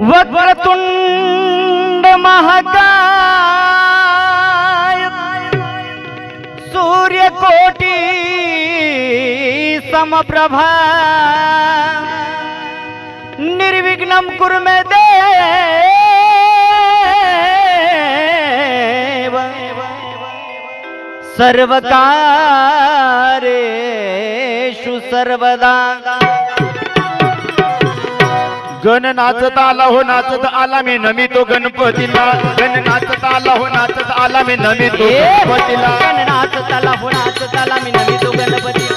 વક્રતુંડ મહાકાય સૂર્યકોટી સમપ્રભા નિર્વિઘ્નમ કુર્મે દેવ સર્વકારેષુ સર્વદા गण नाचत आला हो नाचत आला मी नमितो गणपतीला गण नाचत आला हो नाचत आला मी नमितो गणपतीला नाचताला हो नाचताला मी नमितो गणपती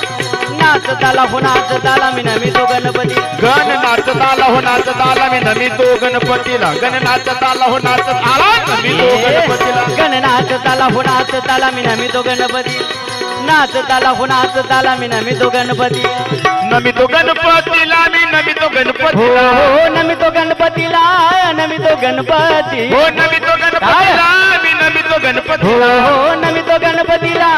नाचताला हो नाचताला मी नमितो गणपती गण नाचत आला हो नाचत आला मी नमितो गणपतीला गण नाचत आला हो नाचत आला नमितो गणपतीला गण नाचताला हो नाचताला मी नमितो गणपती नाचताला हो नाचताला मी नमितो गणपती नमितो गणपतीला मी नमितो हो गणपतीला हो नमितो गणपतीला नमितो गणपती हो नमितो गणपतीला मी नमितो हो गणपतीला हो नमितो गणपतीला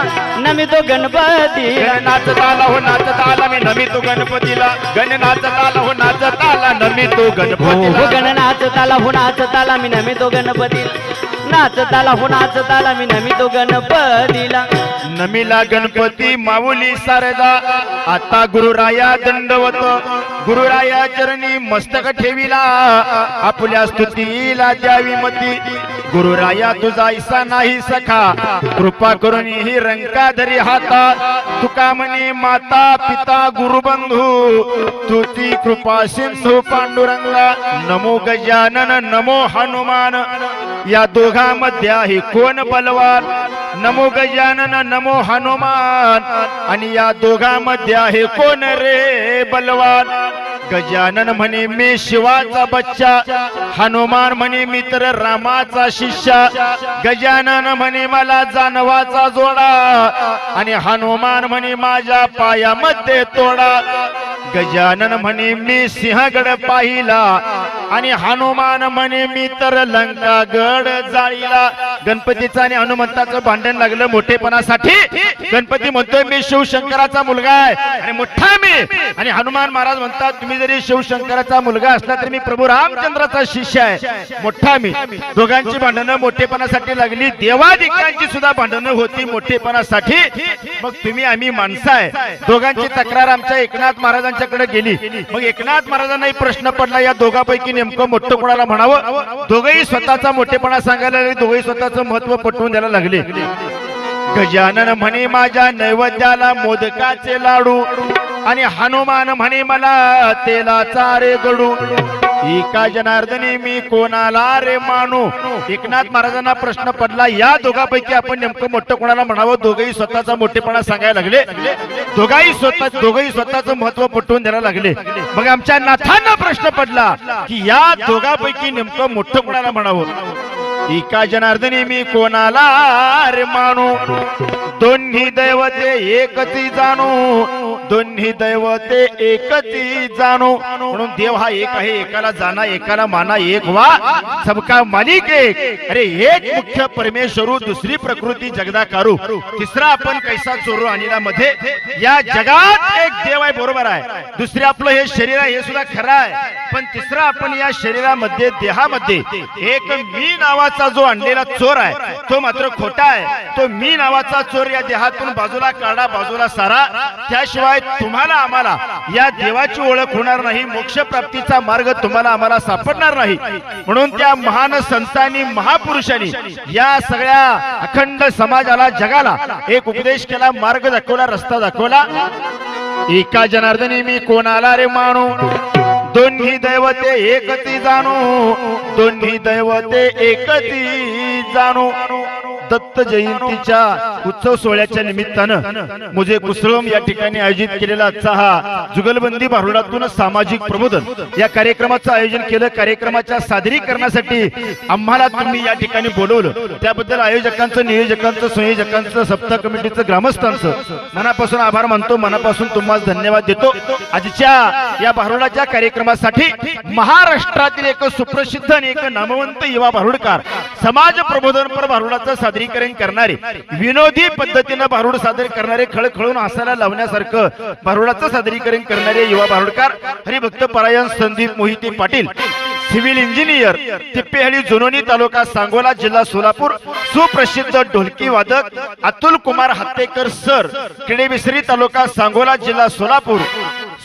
नमितो गणपती गण नाचत आला हो नाचत आला मी नमितो गणपतीला गण नाचत आला हो नाचत आला नमितो हो गणपतीला गण नाचताला हो नाचताला मी नमितो गणपती नाचताला हो नाचताला मी नमितो गणपतीला. नमिला गणपती माऊली सारदा. आता गुरुराया दंडवत. गुरुराया चरणी मस्तक ठेविला. आपल्या स्तुतीला द्यावी मती. गुरुराया तुझा ऐसा नाही सखा. कृपा करून ही रंकाधरी हाता. तुका म्हणे माता पिता गुरुबंधू. तुती कृपा सिंधू पांडुरंगा. नमो गजानन नमो हनुमान. या दोघांमध्ये आहे कोण बलवान? नमो गजानन नमो हनुमान. आणि या दोघांमध्ये आहे कोण रे बलवान? गजानन म्हणे मी शिवाचा बच्चा हनुमान म्हणे मित्र रामाचा शिष्य. गजानन म्हणे मला जानवाचा जोडा. आणि हनुमान म्हणे माझ्या पायामध्ये तोडा. गजानन म्हणे मी सिंहगड पाहिला. आणि हनुमान म्हणे मी तर लंका गड जाळीला गणपतीचं आणि हनुमंताचं भांडण लागलं मोठेपणासाठी. गणपती म्हणतोय मी शिवशंकराचा मुलगा आहे आणि मोठा मी. आणि हनुमान महाराज म्हणतात तुम्ही जरी शिवशंकराचा मुलगा असला तरी मी प्रभू रामचंद्राचा शिष्य आहे. मोठा मी. दोघांची भांडणं मोठेपणासाठी लागली. देवाधिकांची सुद्धा भांडणं होती मोठेपणासाठी. मग तुम्ही आम्ही माणसं आहे. दोघांची तक्रार आमच्या एकनाथ महाराजांच्याकडे गेली. मग एकनाथ महाराजांनाही प्रश्न पडला या दोघांपैकी नेमकं मोठं कोणाला म्हणावं? दोघंही स्वतःचा मोठेपणा सांगायला लागले दोघंही स्वतःचं महत्त्व पटवून द्यायला लागले. गजानन म्हणे माझ्या नैवेद्याला मोदकाचे लाडू आणि हनुमान म्हणे मला तेलाचा रे गडू. एका जनार्दने मी कोणाला रे मानू? एकनाथ महाराजांना प्रश्न पडला या दोघांपैकी आपण नेमकं मोठं कोणाला म्हणावं? दोघंही स्वतःचा मोठेपणा सांगायला लागले. दोघाही स्वतः दोघंही स्वतःचं महत्त्व पटवून द्यायला लागले. मग आमच्या नाथांना प्रश्न पडला की या दोघांपैकी नेमकं मोठं कोणाला म्हणावं? एका जनार्दनी मी कोणाला रे मानू? दोन्ही दैवते एकती जाणू. दोन्ही दैवते एकती जाणू. म्हणून देव हा एक आहे एकाला जाणा एकाला माना एक वा सबका मालिक एक. अरे एक मुख्य परमेश्वरू दुसरी प्रकृती जगदाकारू. तिसरा आपण कैसा चोरू आणला मध्ये? या जगात एक देव आहे बरोबर आहे. दुसरे आपलं हे शरीर आहे हे सुद्धा खरं आहे. पण तिसरा आपण या शरीरामध्ये देहामध्ये एक मी नावाचा जो आणलेला चोर आहे तो मात्र खोटा आहे. तो मी नावाचा चोर या देहातून बाजूला काढा बाजूला सारा. त्याशिवाय तुम्हाला आम्हाला या देवाची ओळख होणार नाही मोक्ष प्राप्तीचा मार्ग तुम्हाला आम्हाला सापडणार नाही. म्हणून त्या महान संतांनी महापुरुषांनी या सगळ्या अखंड समाजाला जगाला एक उपदेश केला मार्ग दाखवला रस्ता दाखवला. एका जनार्दनी मी कोणाला रे मानू दोन्ही दैवते एकती जाणू दोन्ही दैवते एकती जाणू. दत्त जयंतीच्या उत्सव सोहळ्याच्या निमित्तानं मुझे कुसळम या ठिकाणी आयोजित केलेला आजचा हा जुगलबंदी भारुडातून सामाजिक प्रबोधन या कार्यक्रमाचं आयोजन केलं. कार्यक्रमाच्या सादरीकरणासाठी आम्हाला तुम्ही या ठिकाणी बोलवलं. त्याबद्दल आयोजकांचं नियोजकांचं संयोजकांचं सप्ताह कमिटीचं ग्रामस्थांचं मनापासून आभार मानतो. मनापासून तुम्हाला धन्यवाद देतो. आजच्या या भारुडाच्या कार्यक्रमासाठी महाराष्ट्रातील एक सुप्रसिद्ध आणि एक नामवंत युवा भारुडकार समाज प्रबोधनपर भारुडाचं सादरीकरण करणारे विनोदी पद्धतीनं भारुड सादर करणारे खळखळून हसायला लावण्यासारखं भारुडाचं सादरीकरण करणारे युवा भारुडकार हरिभक्त परायण संदीप मोहिते पाटील सिव्हिल इंजिनियर तिप्पेहळी जुनोनी तालुका सांगोला जिल्हा सोलापूर सुप्रसिद्ध ढोलकी वादक अतुल कुमार हत्तेकर सर किडेबिसरी तालुका सांगोला जिल्हा सोलापूर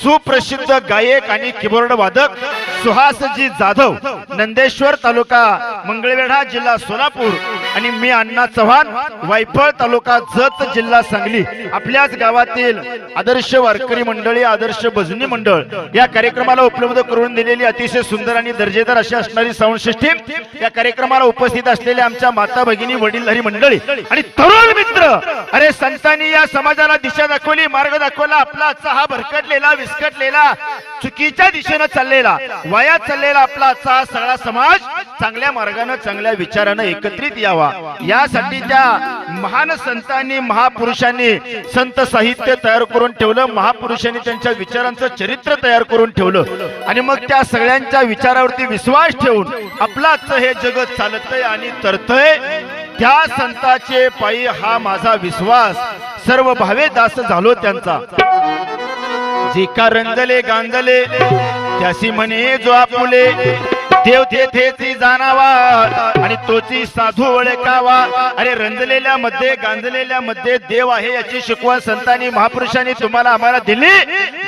सुप्रसिद्ध गायक आणि कीबोर्ड वादक सुहासजी जाधव नंदेश्वर तालुका मंगळवेढा जिल्हा सोलापूर. आणि मी अण्णा चव्हाण वायफळ तालुका जत जिल्हा सांगली आपल्याच गावातील आदर्श वारकरी मंडळी आदर्श भजनी मंडळ या कार्यक्रमाला उपलब्ध करून दिलेली अतिशय सुंदर आणि दर्जेदार अशी असणारी साऊंड सिस्टीम या कार्यक्रमाला उपस्थित असलेल्या आमच्या माता भगिनी वडीलधारी मंडळी आणि तरुण मित्र अरे संतांनी या समाजाला दिशा दाखवली मार्ग दाखवला आपला आजचा हा भरकटलेला विस्कटलेला चुकीच्या दिशेनं चाललेला वयात चाललेला आपला आजचा हा सगळा समाज चांगल्या मार्गानं चांगल्या विचारानं एकत्रित यावा. यासाठी त्या महान संतांनी महापुरुषांनी संत साहित्य तयार करून ठेवलं महापुरुषांनी त्यांच्या विचारांचं चरित्र तयार करून ठेवलं. आणि मग त्या सगळ्यांच्या विचारावरती विश्वास ठेवून आपलाच हे जगत चालतंय आणि तरतय. त्या संताचे पायी हा माझा विश्वास. सर्व भावे दास झालो त्यांचा. जे का रंजले गांजले त्यासी म्हणे जो आपुले. देव तेथेची जाणावा आणि तोची साधू ओळखावा. अरे रंजलेल्या मध्ये गांजलेल्या मध्ये देव आहे याची शिकवण संतांनी महापुरुषांनी तुम्हाला आम्हाला दिली.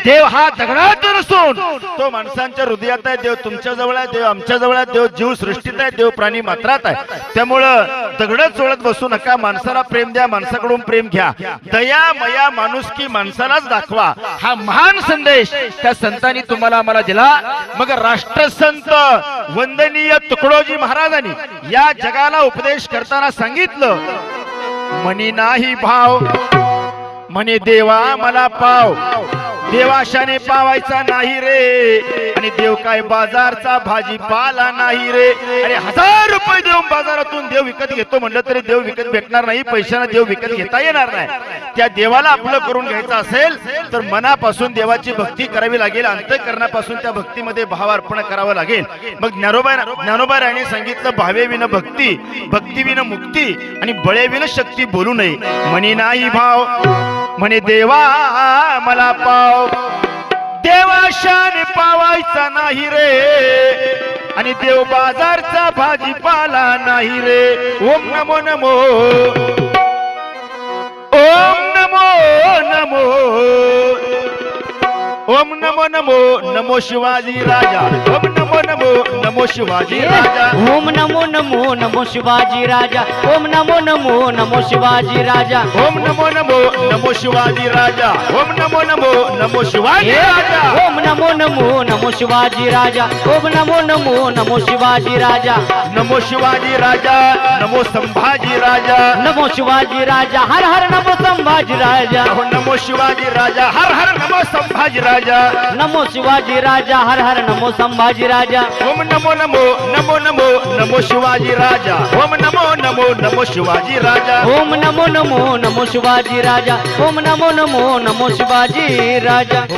देव हा दगडात नसून तो माणसांच्या हृदयात आहे देव तुमच्या जवळ आहे देव आमच्या जवळ आहे देव जीव सृष्टीत आहे देव प्राणी मात्रात आहे. त्यामुळं दगडच चोळत बसू नका माणसाला प्रेम द्या माणसाकडून प्रेम घ्या. दया मया माणूस की माणसालाच दाखवा. हा महान संदेश त्या संतांनी तुम्हाला आम्हाला दिला. मग राष्ट्रसंत वंदनीय तुकडोजी महाराजांनी या जगाला उपदेश करताना सांगितलं म्हणी नाही भाव म्हणे देवा मला पाव. देवाशाने पावायचा नाही रे. आणि देव काय बाजारचा भाजीपाला नाही रे. आणि हजार रुपये देऊन बाजारातून देव विकत घेतो म्हणलं तरी देव विकत भेटणार नाही पैशाने देव विकत घेता येणार नाही. त्या देवाला आपलं करून घ्यायचं असेल तर मनापासून देवाची भक्ती करावी लागेल अंतकरणापासून त्या भक्तीमध्ये भाव अर्पण करावं लागेल. मग ज्ञानोबा ज्ञानोबा राणे सांगितलं भावेविन भक्ती भक्तीविन मुक्ती आणि बळेविन शक्ती बोलू नये. म्हणी नाही भाव. म्हणे देवा मला पाव. देवा शान पावायचा नाही रे. आणि देव बाजारचा भाजीपाला नाही रे. ओम नमो नमो. ओम नमो नमो. ओम नमो नमो. नमो शिवाजी राजा. ओम नमो नमो नमो शिवाजी राजा ओम नमो नमो नमो शिवाजी राजा ओम नमो नमो नमो शिवाजी राजा ओम नमो नमो नमो शिवाजी राजा ओम नमो नमो नमो शिवाजी राजा ओम नमो नमो नमो शिवाजी राजा ओम नमो नमो नमो शिवाजी राजा नमो शिवाजी राजा नमो संभाजी राजा नमो शिवाजी राजा हर हर नमो संभाजी राजा नमो शिवाजी राजा हर हर नमो संभाजी राजा नमो शिवाजी राजा हर हर नमो संभाजी राजा। ओम नमो नमो नमो नमो नमो शिवाजी राजा। ओम नमो नमो नमो शिवाजी राजा। ओम नमो नमो नमो शिवाजी राजा। ओम नमो नमो नमो शिवाजी राजा।